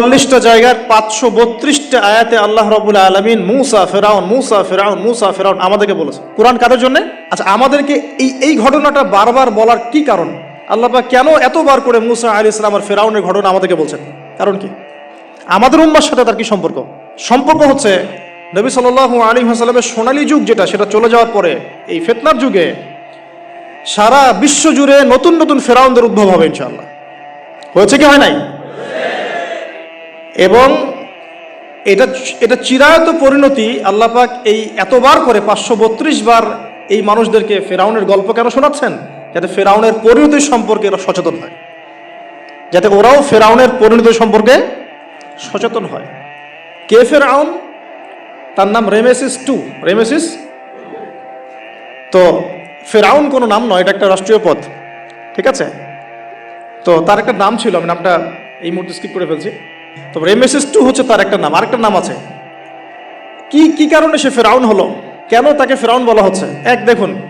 চুয়াল্লিশটা জায়গার পাঁচশো বত্রিশটা আয়াতে আল্লাহ রবুল আলমিন মুসা, ফেরাউন মুসা ফেরাউন মুসা, ফেরাউন আমাদেরকে বলেছে কোরআন কাদের জন্য? আচ্ছা আমাদেরকে এই এই ঘটনাটা বারবার বলার কি কারণ? আল্লাহ কেন এতবার করে মুসা আলী ইসলাম আর ফেরাউনের ঘটনা আমাদেরকে বলছেন? কারণ কি? আমাদের উম্মার সাথে তার কি সম্পর্ক? সম্পর্ক হচ্ছে নবী সাল্লাহ আলী হাসালামের সোনালী যুগ যেটা, সেটা চলে যাওয়ার পরে এই ফেতনার যুগে সারা বিশ্ব জুড়ে নতুন নতুন ফেরাউনদের উদ্ভব হবে ইনশাল্লাহ হয়েছে কি হয় নাই? এবং এটা এটা চিরায়ত পরিণতি আল্লাহ পাক এই এতবার করে পাঁচশো বত্রিশ বার এই মানুষদেরকে ফেরাউনের গল্প কেন শোনাচ্ছেন? যাতে ফেরাউনের পরিণতি সম্পর্কে এরা সচেতন হয়। যাতে ওরাও ফেরাউনের পরিণতি সম্পর্কে সচেতন হয়। কে ফেরাউন? তার নাম রেমেসিস টু। রেমেসিস? তো ফেরাউন কোনো নাম নয়, এটা একটা রাষ্ট্রীয় পদ। ঠিক আছে? তো তার একটা নাম ছিল, আমি নামটা এই মুহূর্তে স্কিপ করে ফেলছি। তো রেমেসিস টু হচ্ছে তার একটা নাম, আরেকটা নাম আছে। কি কি কারণে সে ফেরাউন হলো? কেন তাকে ফেরাউন বলা হচ্ছে? এক, দেখুন।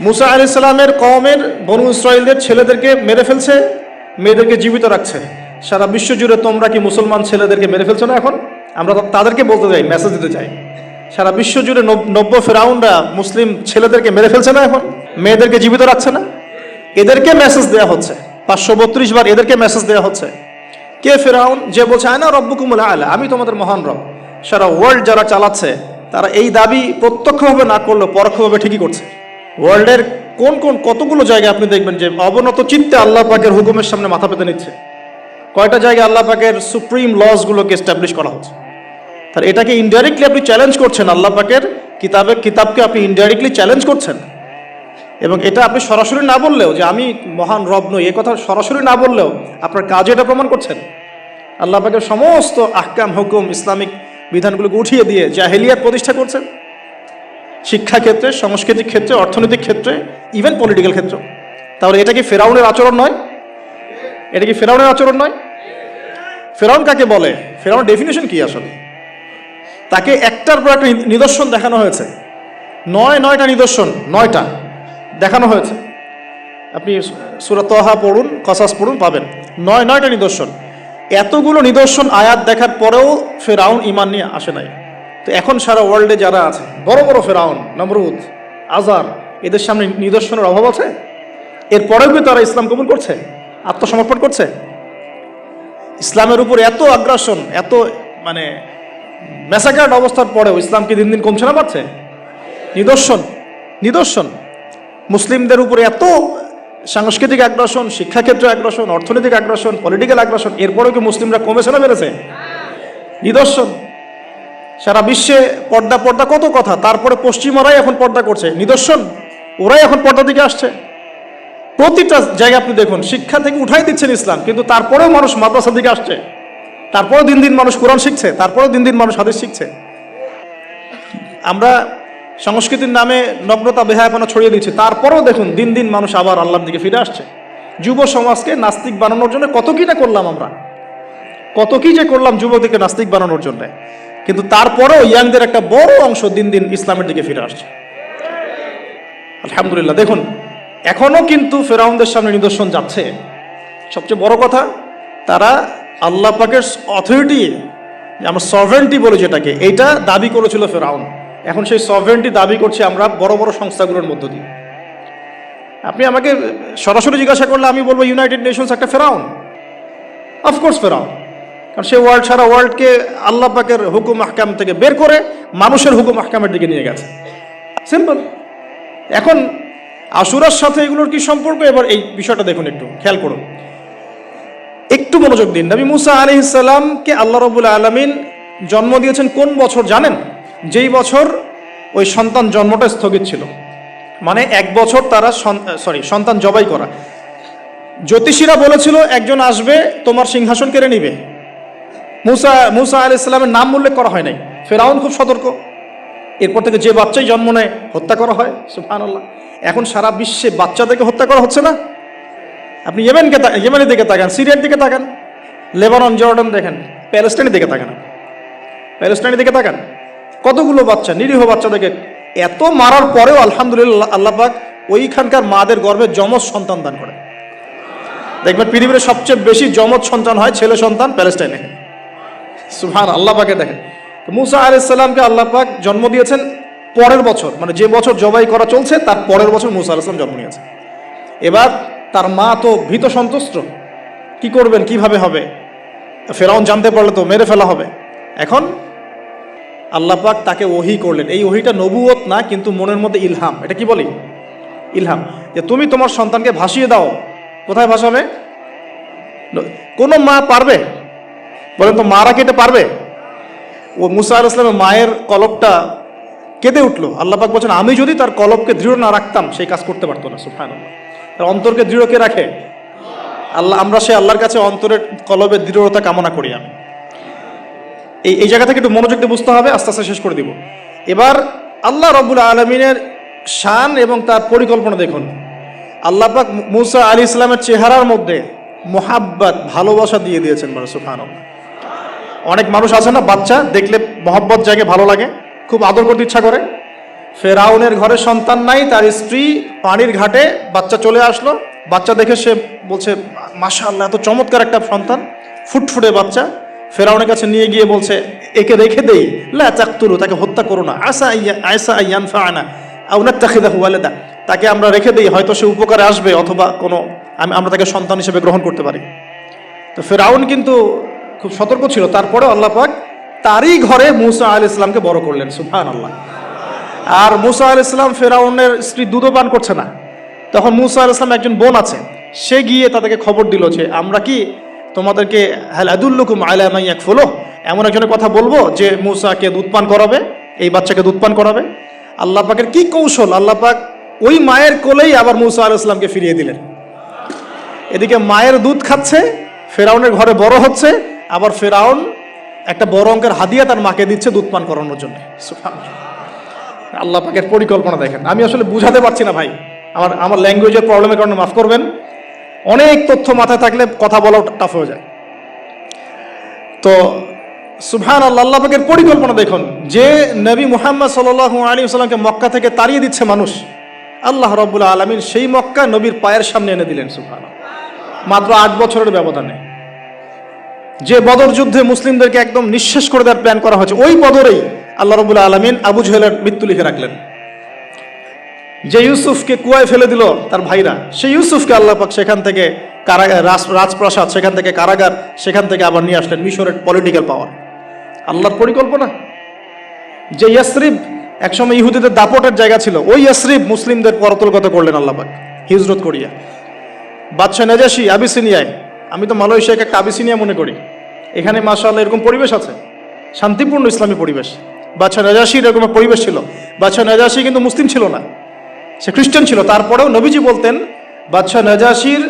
মুসা আলাইহিস সালামের কওমের বনু ইসরাইলদের ছেলেদেরকে মেরে ফেলছে, মেয়েদেরকে জীবিত রাখছে। সারা বিশ্ব জুড়ে তোমরা কি মুসলমান ছেলেদেরকে মেরে ফেলছো না এখন? আমরা তাদেরকে বলতে চাই মেসেজ দিতে চাই। সারা বিশ্ব জুড়ে নব- নব্য ফেরাউনরা মুসলিম ছেলেদেরকে মেরে ফেলছে না এখন? মেয়েদেরকে জীবিত রাখছে না? এদেরকে মেসেজ দেওয়া হচ্ছে। পাঁচশো বত্রিশ বার এদেরকে মেসেজ দেওয়া হচ্ছে। কে ফেরাউন? যে বলছে আয়না রব্বুকুমুল আলা, আমি তোমাদের মহান রব। সারা ওয়ার্ল্ড যারা চালাচ্ছে, তারা এই দাবি প্রত্যক্ষভাবে না করলেও পরোক্ষভাবে ঠিকই করছে। ওয়ার্ল্ডের কোন কোন কতগুলো জায়গায় আপনি দেখবেন যে অবনত চিত্তে আল্লাহ পাকের হুকুমের সামনে মাথা পেতে নিচ্ছে? কয়টা জায়গায় আল্লাহ পাকের সুপ্রিম লসগুলোকে এস্টাবলিশ করা হচ্ছে? তার এটাকে ইনডাইরেক্টলি আপনি চ্যালেঞ্জ করছেন, আল্লাহ পাকের কিতাবে কিতাবকে আপনি ইনডাইরেক্টলি চ্যালেঞ্জ করছেন? এবং এটা আপনি সরাসরি না বললেও যে আমি মহান রব নই, এ কথা সরাসরি না বললেও আপনার কাজে এটা প্রমাণ করছেন। আল্লাহ পাকের সমস্ত আহকাম, হুকুম, ইসলামিক বিধানগুলোকে উঠিয়ে দিয়ে জাহেলিয়াত প্রতিষ্ঠা করছেন। শিক্ষা ক্ষেত্রে সাংস্কৃতিক ক্ষেত্রে, অর্থনৈতিক ক্ষেত্রে ইভেন পলিটিক্যাল ক্ষেত্র। তাহলে এটা কি ফেরাউনের আচরণ নয়? এটা কি ফেরাউনের আচরণ নয়? ফেরাউন কাকে বলে? ফেরাউন ডেফিনেশন কি আসলে? তাকে একটার পর একটা নিদর্শন দেখানো হয়েছে। নয় নয়টা নিদর্শন, নয়টা। দেখানো হয়েছে। আপনি সুরা তহা পড়ুন, কসাস পড়ুন, পাবেন। নয়, নয়টা নিদর্শন। এতগুলো নিদর্শন আয়াত দেখার পরেও ফেরাউন ইমান নিয়ে আসে নাই। তো এখন সারা ওয়ার্ল্ডে যারা আছে, বড় বড় ফেরাউন, নমরুদ আজার এদের সামনে নিদর্শনের অভাব আছে? এরপরেও কি তারা ইসলাম কবুল করছে? আত্মসমর্পণ করছে? ইসলামের উপর এত আগ্রাসন এত মানে মেসাকার্ড অবস্থার পরেও ইসলাম কি দিন দিন কমছে না পারছে নিদর্শন নিদর্শন। মুসলিমদের উপরে এত সাংস্কৃতিক আগ্রাসন শিক্ষাক্ষেত্রে আগ্রাসন অর্থনৈতিক আগ্রাসন পলিটিক্যাল আগ্রাসন এরপরেও কি মুসলিমরা কমেছে না বেড়েছে? নিদর্শন। সারা বিশ্বে পর্দা পর্দা কত কথা? তারপরে পশ্চিমরাই এখন পর্দা করছে। নিদর্শন? ওরাই এখন পর্দা দিকে আসছে। প্রতিটা জায়গা আপনি দেখুন, শিক্ষা থেকে উঠাই দিচ্ছেন ইসলাম, কিন্তু তারপরেও মানুষ মাদ্রাসার দিকে আসছে। তারপরেও দিন দিন মানুষ কোরআন শিখছে, তারপরেও দিন দিন মানুষ হাদিস শিখছে। আমরা সংস্কৃতির নামে নগ্নতা, বেহায়াপনা ছড়িয়ে দিচ্ছে। তারপরেও দেখুন, দিন দিন মানুষ আবার আল্লাহর দিকে ফিরে আসছে। যুব সমাজকে নাস্তিক বানানোর জন্য কত কি না করলাম আমরা? কত কি যে করলাম যুবকদেরকে নাস্তিক বানানোর জন্য। কিন্তু তারপরেও ইয়াংদের একটা বড় অংশ দিন দিন ইসলামের দিকে ফিরে আসছে। আলহামদুলিল্লাহ, দেখুন, এখনও কিন্তু ফেরাউনদের সামনে নিদর্শন যাচ্ছে। সবচেয়ে বড় কথা, তারা আল্লাহ পাকের অথরিটি আমার সভেন্টি বলে যেটাকে, এইটা দাবি করেছিল ফেরাউন। এখন সেই সভেন্টি দাবি করছে আমরা বড় বড় সংস্থাগুলোর মধ্য দিয়ে। আপনি আমাকে সরাসরি জিজ্ঞাসা করলে আমি বলব ইউনাইটেড নেশনস একটা ফেরাউন। অফকোর্স ফেরাউন। কারণ সে ওয়ার্ল্ড সারা ওয়ার্ল্ডকে আল্লাহ পাকের হুকুম আহকাম থেকে বের করে মানুষের হুকুম আহকামের দিকে নিয়ে গেছে। সিম্পল এখন আশুরার সাথে এগুলোর কি সম্পর্ক? এবার এই বিষয়টা দেখুন একটু, খেয়াল করুন। একটু মনোযোগ দিন। নবী মুসা আলি ইসাল্লামকে আল্লাহ রবুল আলমিন জন্ম দিয়েছেন কোন বছর জানেন? যেই বছর ওই সন্তান জন্মটা স্থগিত ছিল। মানে এক বছর তারা সরি সন্তান জবাই করা। জ্যোতিষীরা বলেছিল, একজন আসবে, তোমার সিংহাসন কেড়ে নিবে। মুসা মুসা আলি ইসলামের নাম উল্লেখ করা হয় নাই। ফেরাউন খুব সতর্ক। এরপর থেকে যে বাচ্চাই জন্ম নেয়, হত্যা করা হয়। সুফানুল্লাহ এখন সারা বিশ্বে বাচ্চাদেরকে হত্যা করা হচ্ছে না? আপনি ইয়েমেনকে ইয়েমেনের দিকে তাকান, সিরিয়ার দিকে তাকান। লেবানন, জর্ডান দেখেন, প্যালেস্টাইনের দিকে তাকান প্যালেস্টাইনের দিকে তাকান। কতগুলো বাচ্চা, নিরীহ বাচ্চাদেরকে এত মারার পরেও আলহামদুলিল্লাহ আল্লাহ পাক ওইখানকার মাদের গর্ভে যমজ সন্তান দান করে দেখবেন পৃথিবীর সবচেয়ে বেশি যমজ সন্তান হয় ছেলে সন্তান প্যালেস্টাইনে। সুহান আল্লাহ পাকে দেখেন। মুসা আলাইসাল্লামকে আল্লাহ পাক জন্ম দিয়েছেন পরের বছর মানে যে বছর জবাই করা চলছে, তার পরের বছর মুসা আলাইসলাম জন্ম নিয়েছে এবার তার মা তো ভীত সন্তুষ্ট। কি করবেন, কীভাবে হবে? ফেরাউন জানতে পারলে তো মেরে ফেলা হবে। এখন আল্লাহ পাক তাকে ওহি করলেন। এই ওহিটা নবুয়ত না, কিন্তু মনের মধ্যে ইলহাম। এটা কি বলি? ইলহাম। যে তুমি তোমার সন্তানকে ভাসিয়ে দাও। কোথায় ভাসাবে? কোনো মা পারবে? বলেন তো, মারা কেটে পারবে? ও মুসা আল ইসলামের মায়ের কলবটা কেঁদে উঠল। আল্লাহ পাক বলছেন, আমি যদি তার কলবকে দৃঢ় না রাখতাম সেই কাজ করতে পারতো না সুফান তার অন্তরকে দৃঢ় কে রাখে? আল্লাহ আমরা সে আল্লাহর কাছে অন্তরের কলবের দৃঢ়তা কামনা করি আমি। এই এই জায়গা থেকে একটু মনোযোগ দিয়ে বুঝতে হবে, আস্তে আস্তে শেষ করে দিব। এবার আল্লাহ রবুল আলমিনের শান এবং তার পরিকল্পনা দেখুন। আল্লাহ পাক মুসা আলী ইসলামের চেহারার মধ্যে মোহাব্বত, ভালোবাসা দিয়ে দিয়েছেন মানে সুফান অনেক মানুষ আছে না, বাচ্চা, দেখলে মহব্বত জায়গায় ভালো লাগে, খুব আদর করতে ইচ্ছা করে। ফেরাউনের ঘরে সন্তান নাই, তার স্ত্রী পানির ঘাটে বাচ্চা চলে আসলো। বাচ্চা দেখে সে বলছে মাশা আল্লাহ এত চমৎকার একটা সন্তান, ফুটফুটে বাচ্চা। ফেরাউনের কাছে নিয়ে গিয়ে বলছে, একে রেখে দেই। লা চাকতুরু তাকে হত্যা করো না। আসা আয়সা আইয়ান ফানা আউনার তাখিদা হুয়ালেদা তাকে আমরা রেখে দিই। হয়তো সে উপকারে আসবে অথবা কোনো, আমি, আমরা তাকে সন্তান হিসেবে গ্রহণ করতে পারি। তো ফেরাউন কিন্তু খুব সতর্ক ছিল। তারপরে আল্লাহ পাক তারই ঘরে মুসা আল ইসলামকে বড় করলেন সুফান আল্লাহ আর মুসা আল ইসলাম ফেরাউনের স্ত্রী দুধও পান করছে না। তখন মুসা আল ইসলাম একজন বোন আছে। সে গিয়ে তাদেরকে খবর দিল যে, আমরা কি তোমাদেরকে হালাদুল্লুকুম আলামাই এক ফলো এমন একজনের কথা বলব যে মুসাকে দুধ পান করাবে, এই বাচ্চাকে দুধ পান করাবে। আল্লাহ পাকের কি কৌশল? আল্লাহ পাক ওই মায়ের কোলেই আবার মুসা আল ইসলামকে ফিরিয়ে দিলেন। এদিকে মায়ের দুধ খাচ্ছে, ফেরাউনের ঘরে বড় হচ্ছে, আবার ফেরাউন একটা বড় অঙ্কের হাদিয়া তার মাকে দিচ্ছে দুধ পান করানোর জন্য। আল্লাহ পাকের পরিকল্পনা দেখেন। আমি আসলে বুঝাতে পারছি না ভাই। আমার আমার ল্যাঙ্গুয়েজের প্রবলেমের কারণে মাফ করবেন। অনেক তথ্য মাথায় থাকলে কথা বলাও টাফ হয়ে যায়। তো সুবহান আল্লাহ পাকের পরিকল্পনা দেখুন, যে নবী মুহাম্মদ সাল্লাহ আলী সাল্লামকে মক্কা থেকে তাড়িয়ে দিচ্ছে মানুষ, আল্লাহ রব্বুল আলমিন সেই মক্কা নবীর পায়ের সামনে এনে দিলেন সুবহান মাত্র আট বছরের ব্যবধানে। যে বদর যুদ্ধে মুসলিমদেরকে একদম নিঃশেষ করে দেওয়ার প্ল্যান করা হয়েছে, ওই বদরেই আল্লাহ রবুল্লা আলমিন আবু জহেলের মৃত্যু লিখে রাখলেন। যে ইউসুফকে কুয়ায় ফেলে দিল তার ভাইরা, সেই ইউসুফকে আল্লাহ পাক সেখান থেকে কারাগার রাজপ্রাসাদ, সেখান থেকে কারাগার, সেখান থেকে আবার নিয়ে আসলেন মিশরের পলিটিক্যাল পাওয়ার আল্লাহর পরিকল্পনা? যে ইয়াসরিব একসময় ইহুদিদের দাপটের জায়গা ছিল, ওই ইয়াসরিব মুসলিমদের পরতলগত করলেন আল্লাহ পাক, হিজরত করিয়া। বাদশাহ নাজাসি আবিসিনিয়ায়, আমি তো মালয়েশিয়াকে একটা আবিসিনিয়া মনে করি, এখানে মাশাআল্লাহ এরকম পরিবেশ আছে, শান্তিপূর্ণ ইসলামী পরিবেশ। বাদশাহ নাজাসির এরকম পরিবেশ ছিল, বাদশাহ নাজাসি কিন্তু মুসলিম ছিল না। সে খ্রিস্টান ছিল। তারপরেও নবীজি বলতেন, বাদশাহ নাজাসির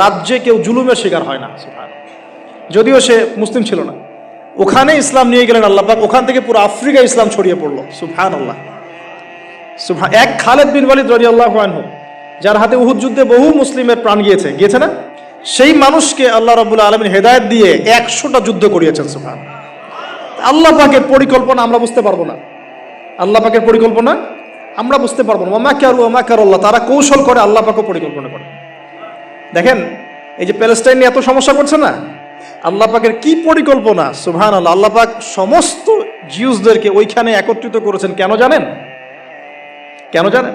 রাজ্যে কেউ জুলুমের শিকার হয় না। যদিও সে মুসলিম ছিল না। ওখানে ইসলাম নিয়ে গেলেন আল্লাহ পাক, ওখান থেকে পুরো আফ্রিকা ইসলাম ছড়িয়ে পড়ল। সুবহান আল্লাহ সুবহান এক খালেদ বিন ওয়ালিদ রাদিয়াল্লাহু আনহু, যার হাতে উহুদ যুদ্ধে বহু মুসলিমের প্রাণ গিয়েছে। গিয়েছে না? সেই মানুষকে আল্লাহ রাব্বুল আলামিন হেদায়েত দিয়ে একশোটা যুদ্ধ করিয়েছেন সুবহান আল্লাহ পাকের পরিকল্পনা আমরা বুঝতে পারব না। আল্লাহ পাকের পরিকল্পনা আমরা বুঝতে পারব না। ওমা কারু ওমা আল্লাহ তারা কৌশল করে আল্লাহ পাকও পরিকল্পনা করে। দেখেন, এই যে প্যালেস্টাইন নিয়ে এত সমস্যা করছে না? আল্লাহ পাকের কি পরিকল্পনা? সুবহান আল্লাহ আল্লাহ পাক সমস্ত জিউসদেরকে ওইখানে একত্রিত করেছেন। কেন জানেন? কেন জানেন?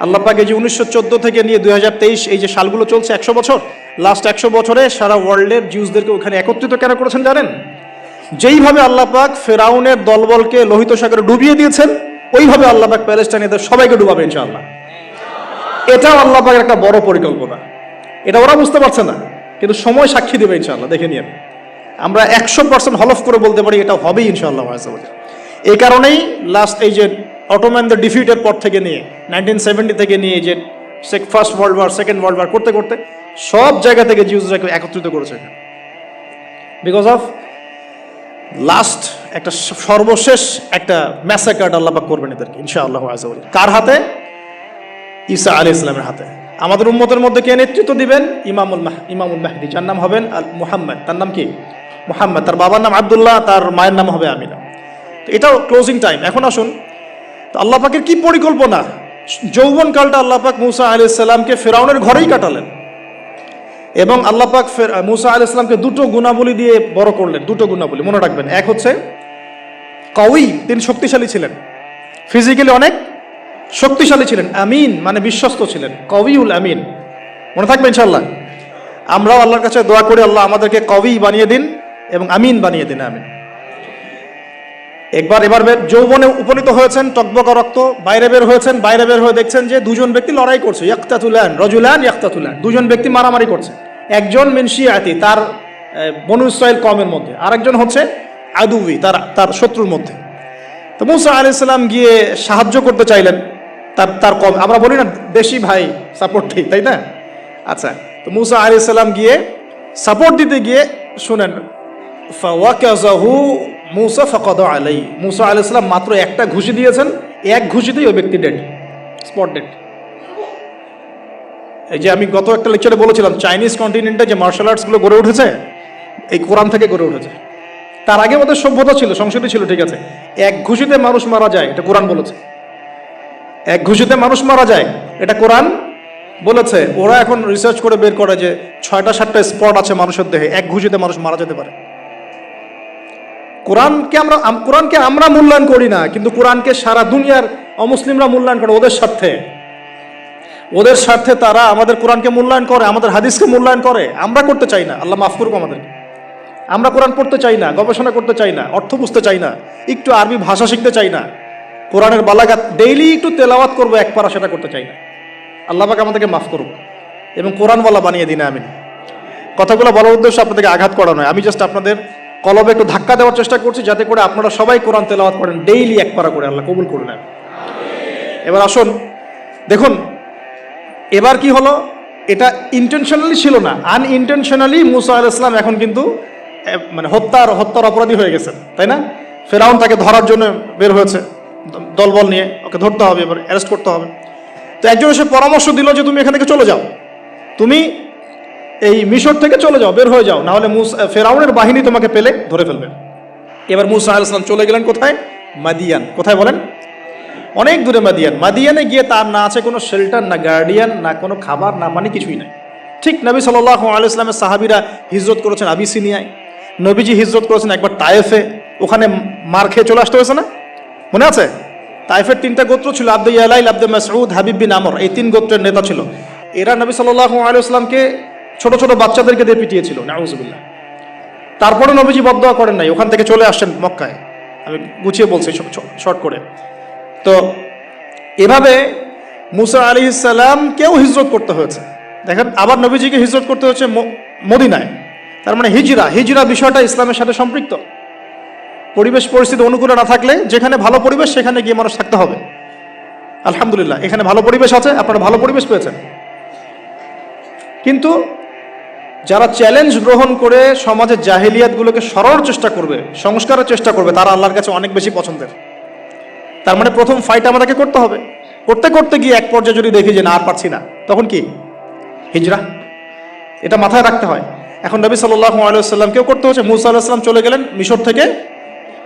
আল্লাহ পাক এই যে উনিশশো চোদ্দ থেকে নিয়ে দুই হাজার তেইশ, এই যে সালগুলো চলছে একশো বছর লাস্ট একশো বছরে সারা ওয়ার্ল্ডের জিউসদেরকে ওখানে একত্রিত কেন করেছেন জানেন? যেইভাবে আল্লাহ পাক ফেরাউনের দলবলকে লোহিত সাগরে ডুবিয়ে দিয়েছেন ওইভাবে আল্লাহ পাক প্যালেস্টাইনিদের সবাইকে ডুবাবে ইনশাআল্লাহ। এটাও আল্লাহ পাকের একটা বড় পরিকল্পনা। এটা ওরা বুঝতে পারছে না, কিন্তু সময় সাক্ষী দেবে ইনশাআল্লাহ, দেখে নিয়ে। আমরা একশো পার্সেন্ট হলফ করে বলতে পারি এটা হবেই ইনশাআল্লাহ। এই কারণেই লাস্ট এই যে অটোম্যানদের ডিফিটের পর থেকে নিয়ে নাইনটিন সেভেন্টি থেকে নিয়ে যে first world war second world war করতে করতে, সব জায়গা থেকে জিউজরাকে একত্রিত করেছে বিকজ অফ লাস্ট একটা সর্বশেষ একটা ম্যাসাকার্ড আল্লাহ পাক করবেন এদেরকে, ইনশাআল্লাহ আজাওয়াজাল। কার হাতে? ঈসা আলী ইসলামের হাতে। আমাদের উম্মতের মধ্যে কে নেতৃত্ব দিবেন? ইমামুল মাহ ইমামুল মাহদি। যার নাম হবেন আল মুহাম্মদ। তার নাম কি? মুহাম্মদ। তার বাবার নাম আবদুল্লাহ, তার মায়ের নাম হবে আমিনা। তো এটাও ক্লোজিং টাইম এখন আসুন। তো আল্লাহ পাকের কি পরিকল্পনা? যৌবনকালটা আল্লাহ পাক মুসা আলী সাল্লামকে ফেরাউনের ঘরেই কাটালেন। এবং আল্লাহ পাক ফের মুসা আল ইসলামকে দুটো গুণাবলী দিয়ে বড় করলেন, দুটো গুণাবলী, মনে রাখবেন। এক হচ্ছে কউই তিনি শক্তিশালী ছিলেন। ফিজিক্যালি অনেক শক্তিশালী ছিলেন, আমিন মানে বিশ্বস্ত ছিলেন কবিউল আমিন। মনে থাকবে ইনশাল্লাহ আমরাও আল্লাহর কাছে দোয়া করি আল্লাহ আমাদেরকে কবি বানিয়ে দিন এবং আমিন বানিয়ে দিন, আমিন। একবার এবার যৌবনে উপনীত হয়েছেন, টকবকা রক্ত, বাইরে বের হয়েছেন, বাইরে বের হয়ে দেখছেন যে দুজন ব্যক্তি লড়াই করছে, ইয়াক্তাতুলান, রজুলান ইয়াক্তাতুলান। দুজন ব্যক্তি মারামারি করছে। একজন মিনশিয়াতি তার আহ, বনু ইসরায়েল কমের মধ্যে। আরেকজন হচ্ছে আদুবি তার তার শত্রুর মধ্যে। তো মুসা আলি ইসলাম গিয়ে সাহায্য করতে চাইলেন তার তার কম আমরা বলি না দেশি ভাই সাপোর্টই তাই না? আচ্ছা তো মুসা আলি ইসলাম গিয়ে সাপোর্ট দিতে গিয়ে শুনেন মুসা ফাকাদ আলাই মুসা আলি ইসলাম মাত্র একটা ঘুষি দিয়েছেন এক ঘুষিতেই ওই ব্যক্তি ডেড স্পট ডেড এই যে আমি গত একটা লেকচারে বলেছিলাম চাইনিজ কন্টিনেন্টে যে মার্শাল আর্টসগুলো গড়ে উঠেছে, এই কোরআন থেকে গড়ে উঠেছে। তার আগে ওদের সভ্যতা ছিল, সংস্কৃতি ছিল, ঠিক আছে। এক ঘুষিতে মানুষ মারা যায়, এটা কোরআন বলেছে। এক ঘুষিতে মানুষ মারা যায়, এটা কোরআন বলেছে। ওরা এখন রিসার্চ করে বের করে যে ছয়টা, সাতটা স্পট আছে মানুষের দেহে, এক ঘুষিতে মানুষ মারা যেতে পারে। কোরআনকে আমরা কোরআনকে আমরা মূল্যায়ন করি না, কিন্তু কোরআনকে সারা দুনিয়ার অমুসলিমরা মূল্যায়ন করে ওদের স্বার্থে। ওদের স্বার্থে তারা আমাদের কোরআনকে মূল্যায়ন করে, আমাদের হাদিসকে মূল্যায়ন করে। আমরা করতে চাই না। আল্লাহ মাফ করুক আমাদের। আমরা কোরআন পড়তে চাই না, গবেষণা করতে চাই না, অর্থ বুঝতে চাই না, একটু আরবি ভাষা শিখতে চাই না। কোরআনের বালাগাত ডেইলি একটু তেলাওয়াত করব, এক পারা সেটা করতে চাই না। আল্লাহ পাক আমাদেরকে মাফ করুক এবং কোরআনওয়ালা বানিয়ে দিন আমি কথাগুলো বলার উদ্দেশ্য আপনাদেরকে আঘাত করা নয়। আমি জাস্ট আপনাদের কলবে একটু ধাক্কা দেওয়ার চেষ্টা করছি, যাতে করে আপনারা সবাই কোরআন তেলাওয়াত করেন ডেইলি এক পারা করে। আল্লাহ কবুল করে নেন এবার আসুন, দেখুন এবার কি হলো? এটা ইন্টেনশনালি ছিল না। আনইনটেনশনালি মুসা আল ইসলাম এখন কিন্তু মানে হত্যার হত্যার অপরাধী হয়ে গেছেন, তাই না? ফেরাউন তাকে ধরার জন্য বের হয়েছে, দলবল নিয়ে। ওকে ধরতে হবে, এবার অ্যারেস্ট করতে হবে। তো একজন এসে পরামর্শ দিল যে, তুমি এখান থেকে চলে যাও। তুমি এই মিশর থেকে চলে যাও, বের হয়ে যাও। নাহলে মুস ফেরাউনের বাহিনী তোমাকে পেলে ধরে ফেলবে। এবার মুসা আল ইসলাম চলে গেলেন কোথায়? মাদিয়ান। কোথায় বলেন? অনেক দূরে মাদিয়ান। মাদিয়ানে গিয়ে তার না আছে কোনো শেল্টার না গার্ডিয়ান না কোনো খাবার, না মানে কিছুই নাই। ঠিক নবী সাল্লাহ আলু ইসলামের সাহাবিরা হিজরত করেছেন আবিসিনিয়ায়। নবীজি হিজরত করেছেন একবার তায়েফে। ওখানে মার খেয়ে চলে আসতে হয়েছে না? মনে আছে? তাইফের তিনটা গোত্র ছিল আব্দুল ইয়ালাইল, আব্দুল মাসউদ, হাবিব বিন আমর। এই তিন গোত্রের নেতা ছিল। এরা নবী সাল্লাহ আলু ইসলামকে ছোট ছোট বাচ্চাদেরকে দিয়ে পিটিয়েছিল, নাউজুবিল্লাহ। তারপরে নবীজি বদয়া করেন নাই, ওখান থেকে চলে আসছেন মক্কায়। আমি গুছিয়ে বলছি শর্ট করে। তো এভাবে মুসা আলী কেউ হিজরত করতে হয়েছে। দেখেন, আবার নবীজিকে হিজরত করতে হচ্ছে ম- মদিনায়। তার মানে হিজরা হিজরা বিষয়টা ইসলামের সাথে সম্পৃক্ত। পরিবেশ পরিস্থিতি অনুকূলে না থাকলে যেখানে ভালো পরিবেশ, সেখানে গিয়ে মানুষ থাকতে হবে। আলহামদুলিল্লাহ, এখানে ভালো পরিবেশ আছে, আপনারা ভালো পরিবেশ পেয়েছেন। কিন্তু যারা চ্যালেঞ্জ গ্রহণ করে সমাজের জাহেলিয়াতগুলোকে সরানোর চেষ্টা করবে, সংস্কারের চেষ্টা করবে, তারা আল্লাহর কাছে অনেক বেশি পছন্দের। তার মানে প্রথম ফাইট আমাদেরকে করতে হবে। করতে করতে গিয়ে এক পর্যায়ে যদি দেখি যে না, আর পারছি না, তখন কি? হিজরা। এটা মাথায় রাখতে হয়। এখন নবী সাল্লাহ আলাইসাল্লামকেও করতে হচ্ছে মুসা আলাহিসাল্লাম চলে গেলেন মিশর থেকে।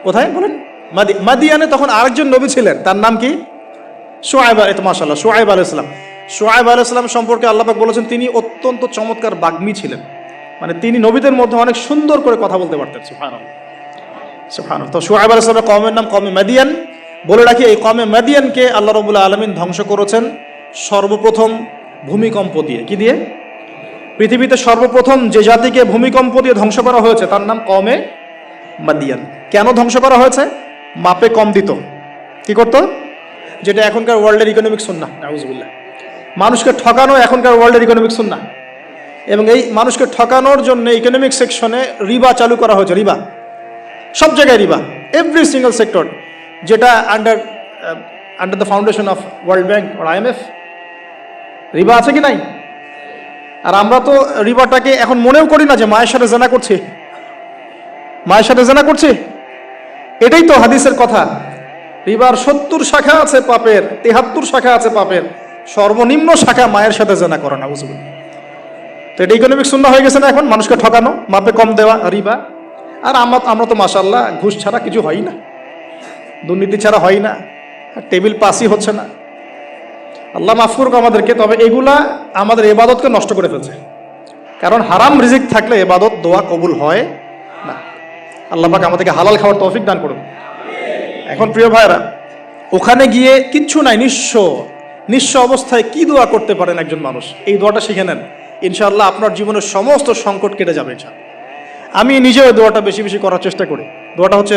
কোথায়? বলেন, মাদি, মাদিয়ানে তখন আরেকজন নবী ছিলেন। তার নাম কি? সোয়াইব আল মাসাল্লাহ সোয়াইব আলাইসাল্লাম সোয়াইব আলাইসাল্লাম সম্পর্কে আল্লাপাক বলেছেন, তিনি অত্যন্ত চমৎকার বাগ্মী ছিলেন। মানে তিনি নবীদের মধ্যে অনেক সুন্দর করে কথা বলতে পারতেন সুফান সুফান তো সোয়াইব আলাইসাল্লামের কমের নাম কমে মাদিয়ান। বলে রাখি, এই কমে মাদিয়ানকে আল্লাহ রবুল্লা আলমিন ধ্বংস করেছেন সর্বপ্রথম ভূমিকম্প দিয়ে। কি দিয়ে? পৃথিবীতে সর্বপ্রথম যে জাতিকে ভূমিকম্প দিয়ে ধ্বংস করা হয়েছে, তার নাম কমে মাদিয়ান। কেন ধ্বংস করা হয়েছে? মাপে কম দিত। কি করতো? যেটা এখনকার ওয়ার্ল্ডের ইকোনমিক সুন্না। নাউজুবিল্লাহ। মানুষকে ঠকানো এখনকার ওয়ার্ল্ডের ইকোনমিক সুন্না। এবং এই মানুষকে ঠকানোর জন্য ইকোনমিক সেকশনে রিবা চালু করা হয়েছে, রিবা। সব জায়গায় রিবা। এভরি সিঙ্গেল সেক্টর যেটা under under the foundation of World Bank R IMF রিবা আছে কি নাই? আর আমরা তো রিবাটাকে এখন মনেও করি না যে মায়ের সাথে জানা করছি। মায়ের সাথে জানা করছি? এটাই তো হাদিসের কথা। রিবার সত্তর শাখা আছে পাপের, তেহাত্তর শাখা আছে পাপের। সর্বনিম্ন শাখা মায়ের সাথে জানা করে না বুঝবেন তো এটা ইকোনমিক শূন্য হয়ে গেছে না এখন? মানুষকে ঠকানো, মাপে কম দেওয়া, রিবা। আর আমরা আমরা তো মাসাল্লাহ ঘুষ ছাড়া কিছু হয় না। দুর্নীতি ছাড়া হয় না টেবিল পাসই হচ্ছে না। আল্লাহ মাফ করুক আমাদেরকে, তবে এগুলা আমাদের এবাদতকে নষ্ট করে ফেলছে। কারণ হারাম রিজিক থাকলে এবাদত, দোয়া কবুল হয় না। আল্লাহ পাক আমাদেরকে হালাল খাওয়ার তৌফিক দান করুন। এখন প্রিয় ভাইরা ওখানে গিয়ে কিচ্ছু নাই, নিঃস্ব নিঃস্ব অবস্থায় কি দোয়া করতে পারেন একজন মানুষ? এই দোয়াটা শিখে নেন। ইনশাআল্লাহ আপনার জীবনের সমস্ত সংকট কেটে যাবে, ইনশাআল্লাহ। আমি নিজেও দোয়াটা বেশি বেশি করার চেষ্টা করি। দোয়াটা হচ্ছে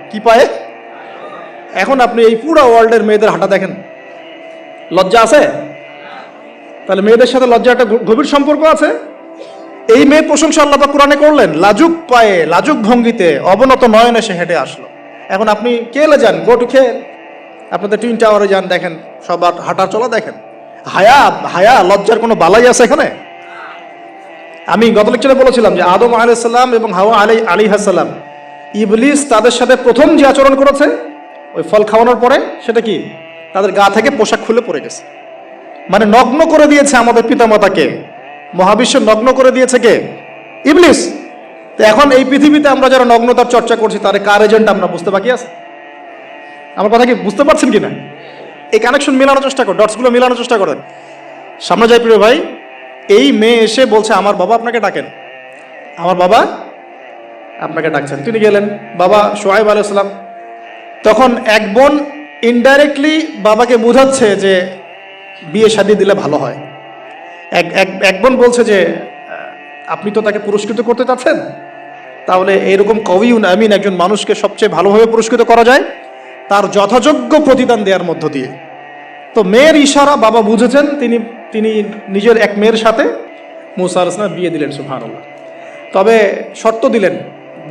কি পায়ে? এখন আপনি এই পুরো ওয়ার্ল্ডের মেয়েদের হাঁটা দেখেন। লজ্জা আছে? তাহলে মেয়েদের সাথে লজ্জা একটা গভীর সম্পর্ক আছে? এই মেয়ে প্রশংসা আল্লাহ কোরআনে করলেন, লাজুক পায়ে, লাজুক ভঙ্গিতে, অবনত নয়নে সে হেঁটে আসলো। এখন আপনি কেলে যান গো টু খেল। আপনাদের টুইন টাওয়ারে যান, দেখেন, সবার হাঁটার চলা দেখেন। হায়া হায়া, লজ্জার কোনো বালাই আছে এখানে? আমি গত লেকচারে বলেছিলাম যে আদম আলাইসাল্লাম এবং হাওয়া আলী আলী হাসাল্লাম ইবলিস তাদের সাথে প্রথম যে আচরণ করেছে, ওই ফল খাওয়ানোর পরে সেটা কি? তাদের গা থেকে পোশাক খুলে পড়ে গেছে। মানে নগ্ন করে দিয়েছে আমাদের পিতামাতাকে। মহাবিশ্ব নগ্ন করে দিয়েছে কে? ইবলিস। তো এখন এই পৃথিবীতে আমরা যারা নগ্নতার চর্চা করছি, তার কার এজেন্ট আমরা বুঝতে বাকি আছে? আমার কথা কি বুঝতে পারছেন কি না এই কানেকশন মেলানোর চেষ্টা করেন ডটসগুলো মেলানোর চেষ্টা করেন। সামনে যাই প্রিয় ভাই, এই মেয়ে এসে বলছে, আমার বাবা আপনাকে ডাকেন। আমার বাবা আপনাকে ডাকছেন। তিনি গেলেন, বাবা সোহাইব আলাইসালাম তখন এক বোন ইনডাইরেক্টলি বাবাকে বোঝাচ্ছে যে বিয়ে শাদী দিলে ভালো হয়। এক এক এক বোন বলছে যে আপনি তো তাকে পুরস্কৃত করতে চাচ্ছেন। তাহলে এরকম কবিউন আমিন একজন মানুষকে সবচেয়ে ভালোভাবে পুরস্কৃত করা যায়, তার যথাযোগ্য প্রতিদান দেওয়ার মধ্য দিয়ে। তো মেয়ের ইশারা বাবা বুঝেছেন, তিনি তিনি নিজের এক মেয়ের সাথে মুসা আলাইসলাম বিয়ে দিলেন সুফান তবে শর্ত দিলেন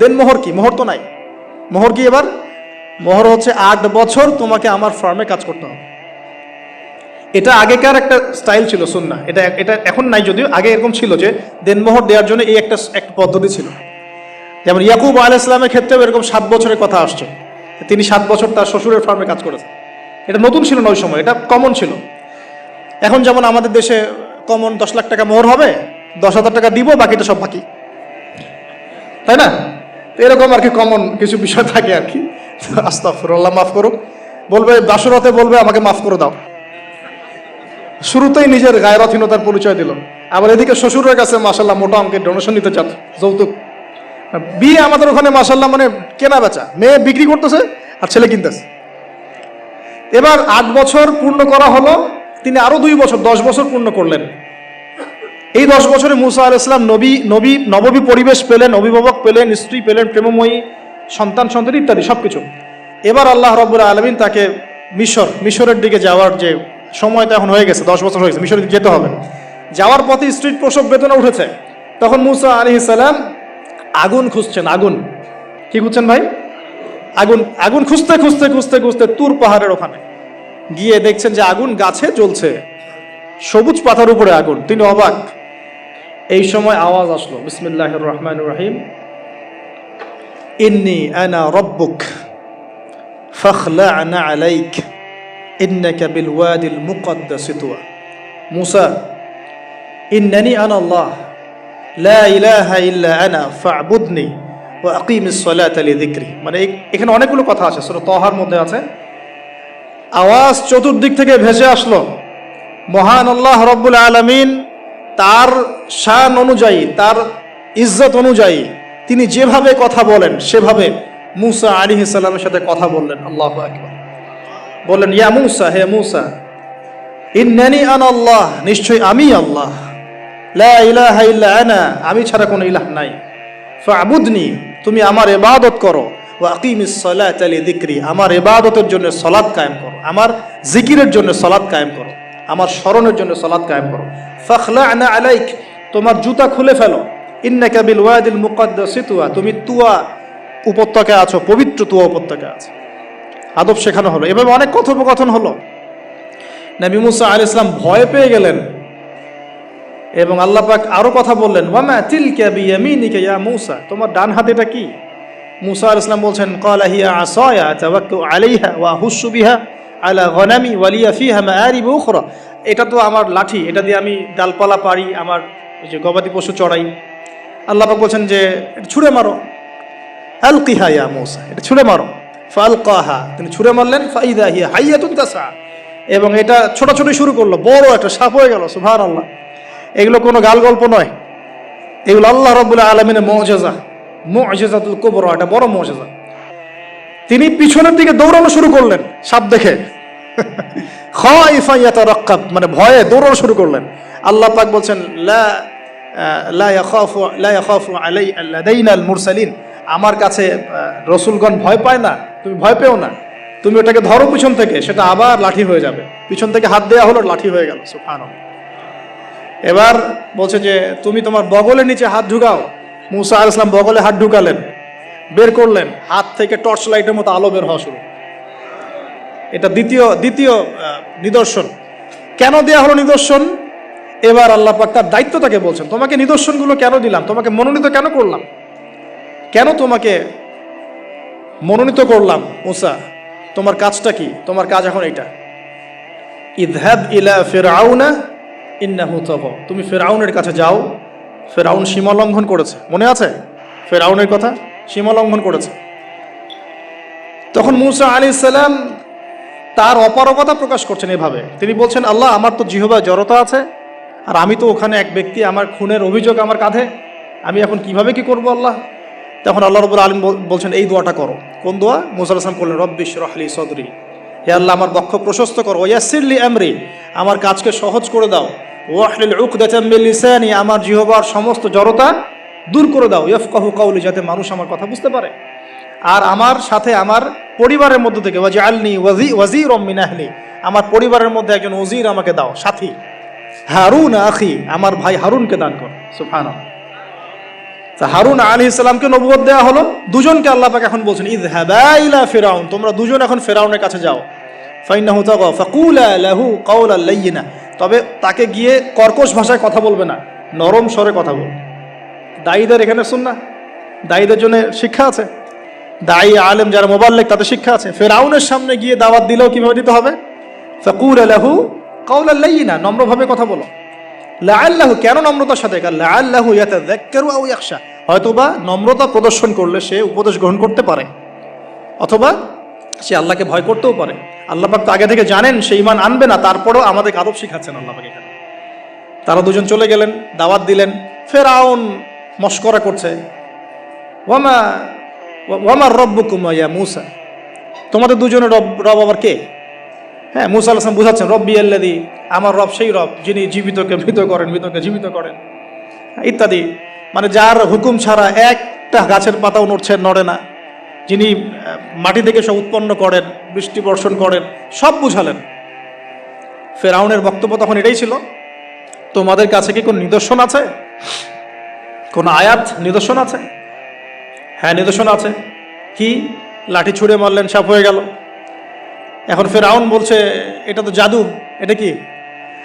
দেন মোহর কি? মোহর তো নাই। মোহর কি এবার? মোহর হচ্ছে আট বছর তোমাকে আমার ফার্মে কাজ করতে হবে। এটা আগেকার একটা স্টাইল ছিল, সুন্না। এটা এটা এখন নাই যদিও, আগে এরকম ছিল যে দেনমোহর দেওয়ার জন্য এই একটা একটা পদ্ধতি ছিল। যেমন ইয়াকুব আল ইসলামের ক্ষেত্রেও এরকম সাত বছরের কথা আসছে। তিনি সাত বছর তার শ্বশুরের ফার্মে কাজ করেছেন। এটা নতুন ছিল না ওই সময়, এটা কমন ছিল। এখন যেমন আমাদের দেশে কমন দশ লাখ টাকা মোহর হবে, দশ হাজার টাকা দিব, বাকিটা সব বাকি। তাই না? তো এরকম আর কি কমন কিছু বিষয় থাকে আর কি। আস্তাফরুল্লাহ মাফ করুক। বলবে, বাসরতে বলবে, আমাকে মাফ করে দাও। শুরুতেই নিজের গায়রথীনতার পরিচয় দিল। আবার এদিকে শ্বশুরের কাছে মাসাল্লাহ মোটা অঙ্কের ডোনেশন নিতে চান যৌতুক। বিয়ে আমাদের ওখানে মাসাল্লাহ মানে কেনা বেচা। মেয়ে বিক্রি করতেছে আর ছেলে কিনতেছে। এবার আট বছর পূর্ণ করা হলো, তিনি আরও দুই বছর, দশ বছর পূর্ণ করলেন। এই দশ বছরে মুসা আল ইসলাম নবী নবী, নববী পরিবেশ পেলেন, অভিভাবক পেলেন, স্ত্রী পেলেন, প্রেমময়ী, সন্তান সন্তান ইত্যাদি সব কিছু এবার আল্লাহ রব্বুল আলমিন তাকে মিশর, মিশরের দিকে যাওয়ার যে সময়টা এখন হয়ে গেছে, দশ বছর হয়ে গেছে, মিশরের দিকে যেতে হবে। যাওয়ার পথে স্ত্রীর প্রসব বেদনা উঠেছে। তখন মুসা আলি সালাম আগুন খুঁজছেন, আগুন। কি খুঁজছেন ভাই? আগুন আগুন খুঁজতে খুঁজতে খুঁজতে খুঁজতে তুর পাহাড়ের ওখানে। গিয়ে দেখছেন যে আগুন গাছে জ্বলছে। সবুজ পাতার উপরে আগুন, তিনি অবাক। এই সময় আওয়াজ আসলো বিসমিল্লাহ রহমান রহিম। ইন্নি আনা রব্বুক ফখলা আনা আলাইক, ইন্নাকা বিল ওয়াদিল মুকদ্দাস সিতুয়া মুসা, ইন্নানি আনা আল্লাহ, লা ইলাহা ইল্লা আনা, ফাবুদনি ও আকিম সলাত আলী দিক্রি মানে এখানে অনেকগুলো কথা আছে, সুরা তাহার মধ্যে আছে। আওয়াজ চতুর্দিক থেকে ভেসে আসলো, মহান আল্লাহ রব্বুল আলমিন তার শান অনুযায়ী, তার ইজ্জত অনুযায়ী তিনি যেভাবে কথা বলেন, সেভাবে মুসা আলী সাল্লামের সাথে কথা বললেন। আল্লাহ আকবার। বললেন, ইয়া মুসা, হে মুসা, ইন্নানি আন আল্লাহ, নিশ্চয়ই আমি আল্লাহ। লা ইলাহা ইল্লা আনা, আমি ছাড়া কোনো ইলাহ নাই। ফাবুদনি, তুমি আমার ইবাদত করো। ওয়া আকিমিস সালাতা লিযিকরি আমার ইবাদতের জন্য সালাত কায়েম করো। আমার জিকিরের জন্য সালাত কায়েম করো। আমার স্মরণের জন্য সালাত কায়েম করো। ফাখলা'না আলাইক, তোমার জুতা খুলে ফেলো। ইন্নাকা বিল ওয়াদিল মুকাদ্দাস তুয়া, তুমি তুয়া উপত্যকায় আছো, পবিত্র তুয়া উপত্যকায় আছো। আদব শেখানো হলো। এভাবে অনেক কথোপকথন হলো। নবী মুসা আল ইসলাম ভয় পেয়ে গেলেন। এবং আল্লাহ পাক আরও কথা বললেন, ওয়ামা তিলকা বিয়ামিনিকা ইয়া মুসা? তোমার ডান হাত এটা কি? মুসা আল ইসলাম বলছেন, ক্বালা হিয়া আসায়া তাওয়াক্কু আলাইহা ওয়া হুসু বিহা। আলা গনামি ওয়ালিয়া ফিহা মাআরিব উখরা। এটা তো আমার লাঠি, এটা দিয়ে আমি ডালপালা পারি আমার ওই যে গবাদি পশু চড়াই। আল্লাহ বলছেন যে, এটা ছুঁড়ে মারো। আলকিহা ইয়া মুসা, এটা ছুঁড়ে মারো। ফালকাহা, তিনি ছুঁড়ে মারলেন। ফাইদা হিয়া হাইয়াতুন তাসা। এবং এটা ছোটাছুটি শুরু করল, বড় একটা সাপ হয়ে গেল সুবহান আল্লাহ এগুলো কোনো গাল গল্প নয়। এগুলো আল্লাহ রব্বুল আলমিনের মজেজা, মজেজাতুল কোবর, এটা বড় মজেজা। তিনি পিছনের দিকে দৌড়ানো শুরু করলেন, সাপ দেখে। মানে ভয়ে দৌড়ানো শুরু করলেন। আল্লাহ পাক বলছেন, লা মুরসালিন আমার কাছে রসুলগণ ভয় পায় না, তুমি ভয় পেও না। তুমি ওটাকে ধরো পিছন থেকে, সেটা আবার লাঠি হয়ে যাবে। পিছন থেকে হাত দেওয়া হলো, লাঠি হয়ে গেল, সুবহানাল্লাহ। এবার বলছে যে, তুমি তোমার বগলের নিচে হাত ঢুকাও। মুসা আল ইসলাম বগলে হাত ঢুকালেন। বের করলেন, হাত থেকে টর্চ লাইটের মতো আলো বের হওয়া শুরু। এটা দ্বিতীয় দ্বিতীয় নিদর্শন। কেন দেয়া হলো নিদর্শন? এবার আল্লাহ পাক তার দায়িত্ব তাকে বলছেন, তোমাকে নিদর্শনগুলো কেন দিলাম? তোমাকে মনোনীত কেন করলাম? কেন তোমাকে মনোনীত করলাম, মুসা? তোমার কাজটা কি? তোমার কাজ এখন এটা ইদহাব ইলা ফিরআউনা ইন্নাহু তাগা তুমি ফেরাউনের কাছে যাও ফেরাউন সীমা লঙ্ঘন করেছে। মনে আছে? ফেরাউনের কথা? সীমা লঙ্ঘন করেছে। তখন মুসা আলী সাল্লাম তার অপারগতা প্রকাশ করছেন এভাবে। তিনি বলছেন, আল্লাহ, আমার তো জিহবা জড়তা আছে, আর আমি তো ওখানে এক ব্যক্তি, আমার খুনের অভিযোগ আমার কাঁধে। আমি এখন কীভাবে কি করব আল্লাহ? তখন আল্লাহ রবুল আলম বলছেন, এই দোয়াটা করো। কোন দোয়া? মুসা আসলাম করলেন রব্বিশ রহলি সদরি। হে আল্লাহ, আমার বক্ষ প্রশস্ত করো। ওয়াসিরলি আমরি। আমার কাজকে সহজ করে দাও। ওয়াহলিল উকদাতাম মিন লিসানি। আমার জিহবার সমস্ত জড়তা দূর করে দাও। ইয়াফকাহু কাউলি, যাতে মানুষ আমার কথা বুঝতে পারে। আর আমার সাথে আমার পরিবারের মধ্য থেকে, ওয়াজআলনি ওয়াজি ওয়াজির মিন আহলি, আমার পরিবারের মধ্যে একজন ওজির আমাকে দাও, সাথী। হারুন আখি, আমার ভাই হারুনকে দান কর। তা হারুন আলী ইসলামকে নবুয়ত দেওয়া হলো। দুজনকে আল্লাহ পাক এখন বলছেন ইদ ইলা ফেরাউন, তোমরা দুজন এখন ফেরাউনের কাছে যাও। ফাইনাহু তাগা, ফাকুলা লাহু কাওলা লাইয়িনা। তবে তাকে গিয়ে কর্কশ ভাষায় কথা বলবে না, নরম স্বরে কথা বলবে। দায়ীদের এখানে শুন না দায়ীদের জন্য শিক্ষা আছে। দায়ী আলেম যারা মোবাল্লেক তাদের শিক্ষা আছে। ফেরাউনের সামনে গিয়ে দাওয়াত দিলেও কীভাবে দিতে হবে? ফাকুল লাহু কাওলা লাইয়িনা নম্রভাবে কথা বলো। লাআল্লাহু, কেন নম্রতার সাথে? লাআল্লাহু ইয়াতাযাক্কারু আও ইয়াখশা। হয়তোবা নম্রতা প্রদর্শন করলে সে উপদেশ গ্রহণ করতে পারে। অথবা সে আল্লাহকে ভয় করতেও পারে। আল্লাহ পাক তো আগে থেকে জানেন, সে ইমান আনবে না, তারপরেও আমাদের আদব শিখাচ্ছেন এখানে। তারা দুজন চলে গেলেন, দাওয়াত দিলেন। ফেরাউন মস্করা করছে। ওয়ামা ওয়ামার রব্বুকুম ইয়া মুসা। তোমাদের দুজনের রব রব আবার কে? হ্যাঁ মুসা আলাম বুঝাচ্ছেন, রব্বি আল্লাদি আমার রব সেই রব যিনি জীবিতকে মৃত করেন, মৃতকে জীবিত করেন। ইত্যাদি। মানে যার হুকুম ছাড়া একটা গাছের পাতাও নড়ছে, নড়ে না। যিনি মাটি থেকে সব উৎপন্ন করেন, বৃষ্টি বর্ষণ করেন, সব বুঝালেন। ফেরাউনের বক্তব্য তখন এটাই ছিল। তোমাদের কাছে কি কোনো নিদর্শন আছে? কোন আয়াত নিদর্শন আছে? হ্যাঁ নিদর্শন আছে। কি? লাঠি ছুঁড়ে মারলেন, সাপ হয়ে গেল। এখন ফেরাউন বলছে, এটা তো জাদু, এটা কি?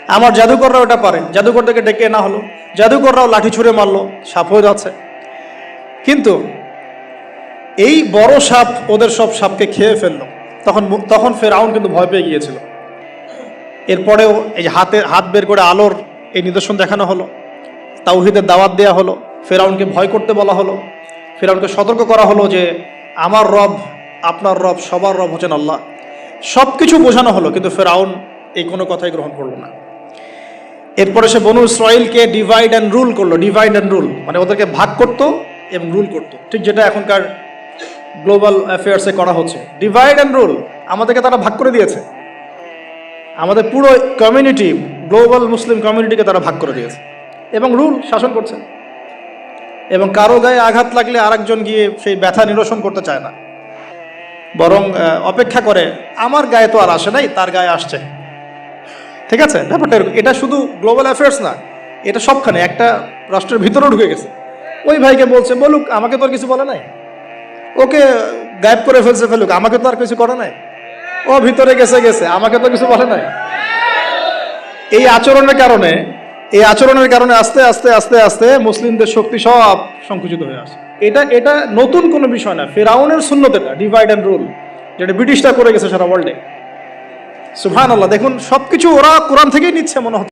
আমার জাদুকররাও এটা পারে। জাদুকরদেরকে ডেকে না হলো। জাদুকররাও লাঠি ছুঁড়ে মারলো, সাপ হয়ে যাচ্ছে। কিন্তু এই বড় সাপ ওদের সব সাপকে খেয়ে ফেলল। তখন তখন ফেরাউন কিন্তু ভয় পেয়ে গিয়েছিল। এরপরেও এই হাতে, হাত বের করে আলোর এই নিদর্শন দেখানো হলো। তাওহিদের দাওয়াত দেওয়া হলো। ফেরাউনকে ভয় করতে বলা হলো। ফেরাউনকে সতর্ক করা হলো যে, আমার রব, আপনার রব, সবার রব হচ্ছেন আল্লাহ। সব কিছু বোঝানো হলো, কিন্তু ফেরাউন এই কোনো কথাই গ্রহণ করল না। এরপরে সে বনু ইসরায়েলকে ডিভাইড অ্যান্ড রুল করল ডিভাইড অ্যান্ড রুল মানে ওদেরকে ভাগ করতো এবং রুল করতো। ঠিক যেটা এখনকার গ্লোবাল অ্যাফেয়ার্সে করা হচ্ছে। ডিভাইড অ্যান্ড রুল আমাদেরকে তারা ভাগ করে দিয়েছে। আমাদের পুরো কমিউনিটি গ্লোবাল মুসলিম কমিউনিটিকে তারা ভাগ করে দিয়েছে। এবং রুল শাসন করছে। এবং কারও গায়ে আঘাত লাগলে আরেকজন গিয়ে সেই ব্যথা নিরসন করতে চায় না। বরং অপেক্ষা করে, আমার গায়ে তো আর আসে নাই, তার গায়ে আসছে। ঠিক আছে? ব্যাপারটা এরকম। এটা শুধু গ্লোবাল অ্যাফেয়ার্স না, এটা সবখানে, একটা রাষ্ট্রের ভিতরেও ঢুকে গেছে। ওই ভাইকে বলছে, বলুক, আমাকে তো আর কিছু বলে নাই। ওকে গায়েব করে ফেলছে ফেলুক, আমাকে তো আর কিছু করে নাই। ও ভিতরে গেছে গেছে, আমাকে তো কিছু বলে নাই। এই আচরণের কারণে এই আচরণের কারণে আস্তে আস্তে আস্তে আস্তে মুসলিমদের শক্তি সব সংকুচিত হয়ে আসে। এটা এটা নতুন কোনো বিষয় না। ফেরাউনের শূন্যত ডিভাইড অ্যান্ড রুল যেটা ব্রিটিশরা করে গেছে সারা ওয়ার্ল্ডে সুভান আল্লাহ দেখুন, সবকিছু ওরা কোরআন থেকেই নিচ্ছে মনে হচ্ছে।